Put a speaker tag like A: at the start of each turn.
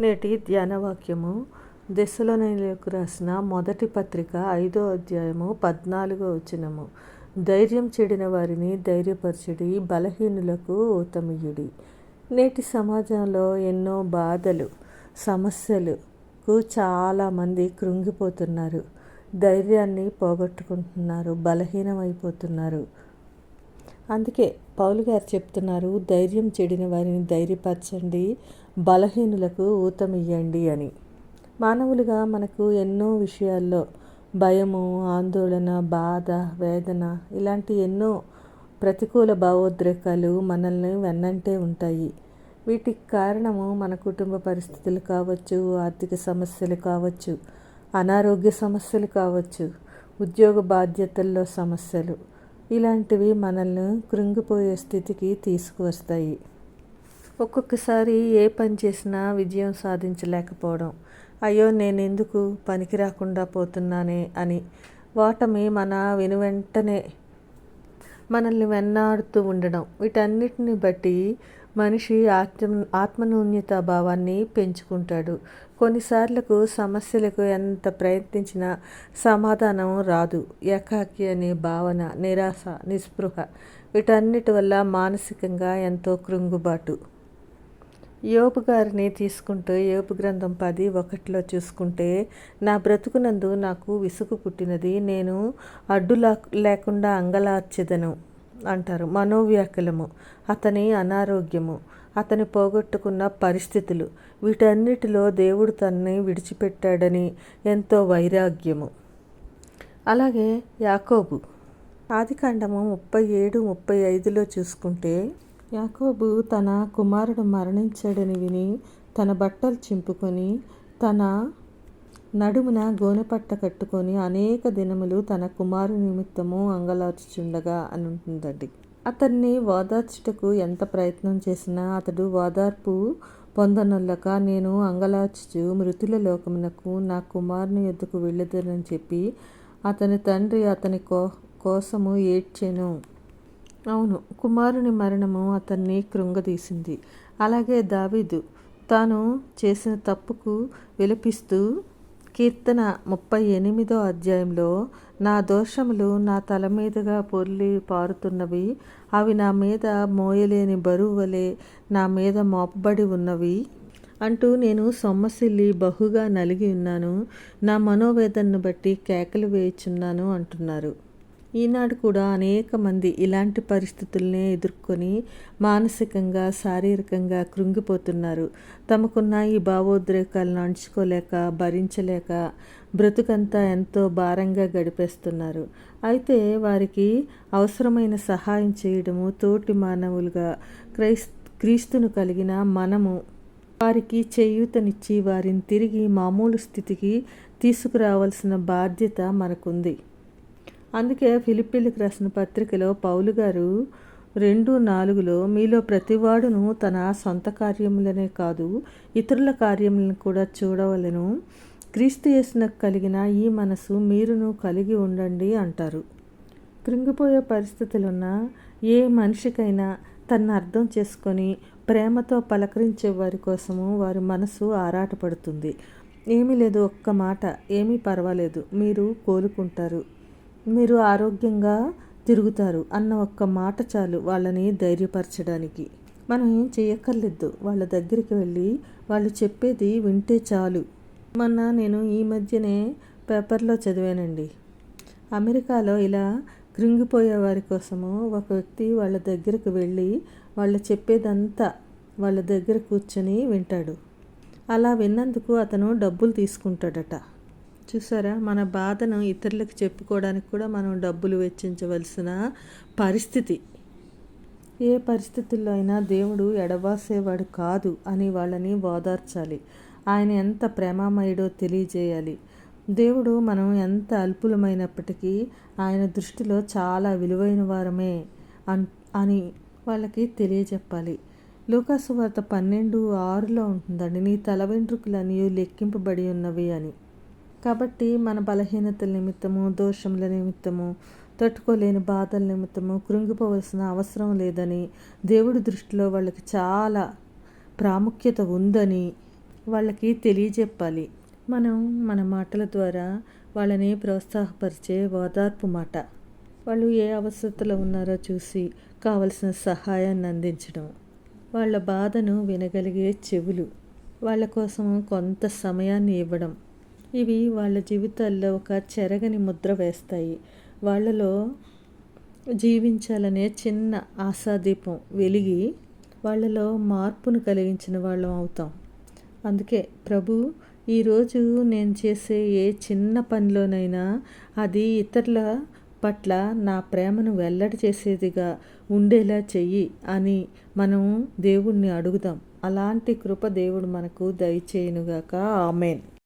A: నేటి ధ్యానవాక్యము. వాక్యము రాసిన మొదటి పత్రిక ఐదో అధ్యాయము పద్నాలుగో వచనము. ధైర్యం చెడిన వారిని ధైర్యపరచుడి బలహీనులకు ఊతమియుడి నేటి సమాజంలో ఎన్నో బాధలు సమస్యలకు చాలామంది కృంగిపోతున్నారు. ధైర్యాన్ని పోగొట్టుకుంటున్నారు బలహీనమైపోతున్నారు. అందుకే పౌలు గారు చెప్తున్నారు ధైర్యం చెడిన వారిని ధైర్యపరచండి బలహీనులకు ఊతమియ్యండి అని. మానవులుగా మనకు ఎన్నో విషయాల్లో భయము ఆందోళన బాధ వేదన ఇలాంటి ఎన్నో ప్రతికూల భావోద్రేకాలు మనల్ని వెన్నంటే ఉంటాయి. వీటికి కారణము మన కుటుంబ పరిస్థితులు కావచ్చు ఆర్థిక సమస్యలు కావచ్చు అనారోగ్య సమస్యలు కావచ్చు ఉద్యోగ బాధ్యతల్లో సమస్యలు. ఇలాంటివి మనల్ని కృంగిపోయే స్థితికి తీసుకువస్తాయి. ఒక్కొక్కసారి ఏ పని చేసినా విజయం సాధించలేకపోవడం. అయ్యో నేను ఎందుకు పనికి రాకుండా పోతున్నానే అని వాటమి మన వెనువెంటనే మనల్ని వెన్నాడుతూ ఉండడం. వీటన్నిటిని బట్టి మనిషి ఆత్మ ఆత్మనూన్యత భావాన్ని పెంచుకుంటాడు. కొన్నిసార్లకు సమస్యలకు ఎంత ప్రయత్నించినా సమాధానం రాదు. ఏకాకి అనే భావన నిరాశ నిస్పృహ వీటన్నిటి వల్ల మానసికంగా ఎంతో కృంగుబాటు. యోపు గారిని తీసుకుంటే యోపు గ్రంథం పది ఒకటిలో చూసుకుంటే నా బ్రతుకునందు నాకు విసుగు పుట్టినది నేను అడ్డు లేకుండా అంగలార్చెదను. అంటారు. మనోవ్యాకులము అతని అనారోగ్యము అతని పోగొట్టుకున్న పరిస్థితులు వీటన్నిటిలో దేవుడు తనని విడిచిపెట్టాడని ఎంతో వైరాగ్యము. అలాగే యాకోబు ఆదికాండము ముప్పై ఏడు ముప్పై ఐదులో చూసుకుంటే యాకోబు తన కుమారుడు మరణించాడని విని తన బట్టలు చింపుకొని తన నడుమున గోనెపట్ట కట్టుకొని అనేక దినములు తన కుమారు నిమిత్తము అంగలార్చుచుండగా అని ఉంటుందండి అతన్ని ఓదార్చుటకు ఎంత ప్రయత్నం చేసినా అతడు ఓదార్పు పొందనొల్లక నేను అంగలార్చుచు మృతుల లోకమునకు నా కుమారుని ఎద్దుకు వెళ్ళదని చెప్పి అతని తండ్రి అతని కో కోసము ఏడ్చెను. అవును కుమారుని మరణము అతన్ని కృంగదీసింది. అలాగే దావీదు తాను చేసిన తప్పుకు విలపిస్తూ కీర్తన ముప్పై ఎనిమిదో అధ్యాయంలో నా దోషములు నా తల మీదుగా పొర్లి పారుతున్నవి అవి నా మీద మోయలేని బరువు వలె నా మీద మోపబడి ఉన్నవి. అంటూ నేను సొమ్మసిల్లి బహుగా నలిగి ఉన్నాను. నా మనోవేదనను బట్టి కేకలు వేయుచున్నాను అంటున్నారు. ఈనాడు కూడా అనేక మంది ఇలాంటి పరిస్థితుల్నే ఎదుర్కొని మానసికంగా శారీరకంగా కృంగిపోతున్నారు. తమకున్న ఈ భావోద్రేకాలను అణుచుకోలేక భరించలేక బ్రతుకంతా ఎంతో భారంగా గడిపేస్తున్నారు. అయితే వారికి అవసరమైన సహాయం చేయడము తోటి మానవులుగా క్రైస్ క్రీస్తును కలిగిన మనము వారికి చేయూతనిచ్చి వారిని తిరిగి మామూలు స్థితికి తీసుకురావాల్సిన బాధ్యత మనకుంది. అందుకే ఫిలిప్పీలకు రాసిన పత్రికలో పౌలు గారు రెండు నాలుగులో మీలో ప్రతివాడును తన సొంత కార్యములనే కాదు ఇతరుల కార్యములను కూడా చూడవలను. క్రీస్తు యేసునకు కలిగిన ఈ మనసు మీరును కలిగి ఉండండి అంటారు. కృంగిపోయే పరిస్థితులున్న ఏ మనిషికైనా తన అర్థం చేసుకొని ప్రేమతో పలకరించే వారి కోసము వారి మనసు ఆరాటపడుతుంది. ఏమీ లేదు ఒక్క మాట ఏమీ పర్వాలేదు మీరు కోలుకుంటారు. మీరు ఆరోగ్యంగా తిరుగుతారు అన్న ఒక్క మాట చాలు వాళ్ళని ధైర్యపరచడానికి. మనం ఏం చేయక్కర్లేదు. వాళ్ళ దగ్గరికి వెళ్ళి వాళ్ళు చెప్పేది వింటే చాలు. మొన్న నేను ఈ మధ్యనే పేపర్లో చదివానండి. అమెరికాలో ఇలా కృంగిపోయే వారి కోసము ఒక వ్యక్తి వాళ్ళ దగ్గరకు వెళ్ళి వాళ్ళు చెప్పేదంతా వాళ్ళ దగ్గర కూర్చొని వింటాడు. అలా విన్నందుకు అతను డబ్బులు తీసుకుంటాడట. చూసారా? మన బాధను ఇతరులకు చెప్పుకోవడానికి కూడా మనం డబ్బులు వెచ్చించవలసిన పరిస్థితి. ఏ పరిస్థితుల్లో అయినా దేవుడు ఎడవాసేవాడు కాదు అని వాళ్ళని ఓదార్చాలి. ఆయన ఎంత ప్రేమామయుడో తెలియజేయాలి. దేవుడు మనం ఎంత అల్పులమైనప్పటికీ ఆయన దృష్టిలో చాలా విలువైన వారమే అన్ అని వాళ్ళకి తెలియజెప్పాలి. లూకాసు వార్త పన్నెండు ఆరులో ఉంటుందండి నీ తల వెంట్రుకలన్నీ లెక్కింపబడి ఉన్నవి అని. కాబట్టి మన బలహీనతల నిమిత్తము దోషముల నిమిత్తము తట్టుకోలేని బాధల నిమిత్తము కృంగిపోవలసిన అవసరం లేదని దేవుడి దృష్టిలో వాళ్ళకి చాలా ప్రాముఖ్యత ఉందని వాళ్ళకి తెలియజెప్పాలి. మనం మన మాటల ద్వారా వాళ్ళని ప్రోత్సాహపరిచే ఓదార్పు మాట. వాళ్ళు ఏ అవసరతలో ఉన్నారో చూసి కావలసిన సహాయాన్ని అందించడం. వాళ్ళ బాధను వినగలిగే చెవులు. వాళ్ళ కోసం కొంత సమయాన్ని ఇవ్వడం. ఇవి వాళ్ళ జీవితాల్లో ఒక చెరగని ముద్ర వేస్తాయి. వాళ్ళలో జీవించాలనే చిన్న ఆశాదీపం వెలిగి వాళ్ళలో మార్పును కలిగించిన వాళ్ళం అవుతాం. అందుకే ప్రభు ఈరోజు నేను చేసే ఏ చిన్న పనిలోనైనా అది ఇతరుల పట్ల నా ప్రేమను వెల్లడి చేసేదిగా ఉండేలా చెయ్యి అని మనం దేవుణ్ణి అడుగుదాం. అలాంటి కృప దేవుడు మనకు దయచేయునుగాక. ఆమెన్.